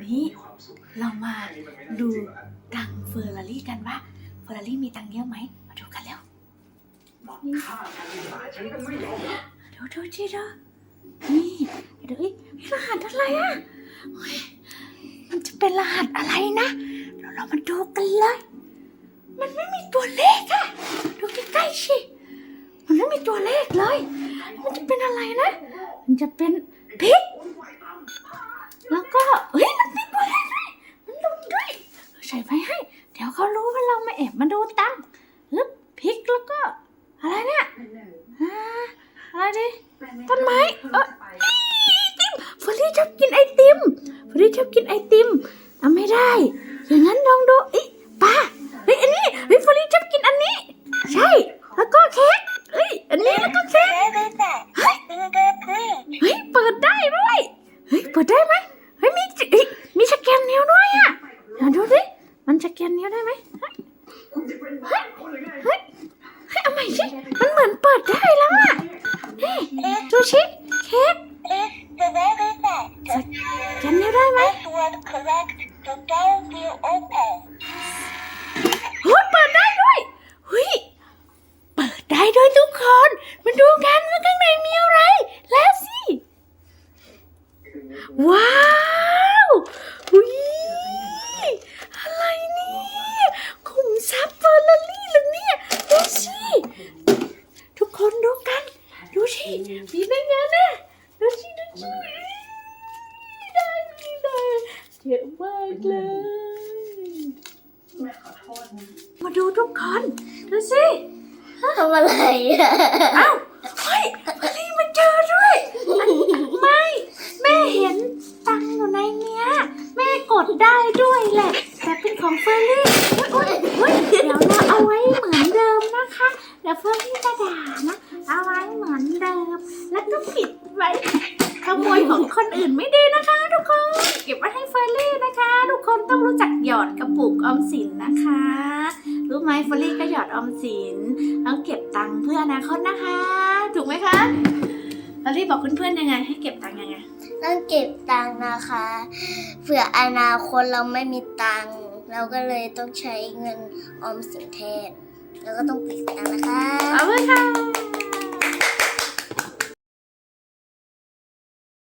ันนี้เรามาดูตังเฟอร์รารี่กันว่าเฟอร์รารี่มีตังเยอะไหมมาดูกันแล้วดูดูจีดูนี่ดูอีรหัสอะไรอะเฮ้ยมันจะเป็นรหัสอะไรนะเดี๋ยวเรามาดูกันเลย มันไม่มีตัวเลขอะดูใกล้ๆสิมันไม่มีตัวเลขเลย มันจะเป็นอะไรนะ มันจะเป็นพริกแล้วก็เฮ้ย อบมาดูตังค์แล้วพริกแล้วก็ อะไรเนี่ยอ่าอะไรดิต้นไม้เออไอติมฟรีชอบกินไอติมฟรีชอบกินไอติมเอาไม่ได้ อย่างนั้นลองดูอีป้าเฮ้ยอันนี้เฮ้ยฟรีชอบกินอันนี้ ใช่ แล้วก็เค้กเฮ้ยอันนี้แล้วก็เค้กเฮ้ยเฮ้ยเปิดได้ด้วยเฮ้ยเปิดได้ไหมเฮ้ยมีจิเฮ้ยมีสแกนนิ้วด้วยอะเดี๋ยวดูดิมันสแกนนิ้วได้ไหมเฮ้ย เฮ้ย เฮ้ย เฮ้ยเอาใหม่สิ มันเหมือนเปิดได้แล้วอะนี่ดูชิ เค้กสแกนนิ้วได้ไหม The door will open. เฮ้ยเปิดได้ด้วยเฮ้ยเปิดได้ด้วยทุกคน มาดูกันว่าข้างในมีอะไร แล้วสิ ว้าวอุ้ยอะไรเนี่ยขุมทรัพย์เฟอร์รารี่เหรอเนี่ยดูสิ ทุกคนดูกัน ดู สิมีได้ไงนะดูสิดูสิได้มีได้เยอะมากเลยมาดูทุกคนดูสิทำอะไรอะเอ้าเฮ้ยมารีมาเจอด้วยอันไม่ แม่เห็นตังค์อยู่ในเนี้ย แม่กดได้ด้วยแหละ แต่เป็นของเฟอร์รี่เฮ้ยเฮ้ยเดี๋ยวเราเอาไว้เหมือนเดิมนะคะเดี๋ยวเฟอร์รี่จะด่านะ เอาไว้เหมือนเดิม แล้วก็ปิดไว้ขโมยของคนอื่นไม่ดีนะคะ ทุกคน เก็บไว้ให้เฟอร์รี่นะคะ ทุกคนต้องรู้จักหยอดกระปุกออมสินนะคะ รู้ไหมเฟอร์รี่ก็หยอดออมสินต้องเก็บตังค์เพื่ออนาคตนะคะ ถูกไหมคะเฟอร์รี่บอกเพื่อนๆยังไง ให้เก็บตังค์ยังไง ต้องเก็บตังค์นะคะ เผื่ออนาคตเราไม่มีตังค์เราก็เลยต้องใช้เงินออมสินแทน แล้วก็ต้องเก็บตังค์นะคะ เอาเลยค่ะ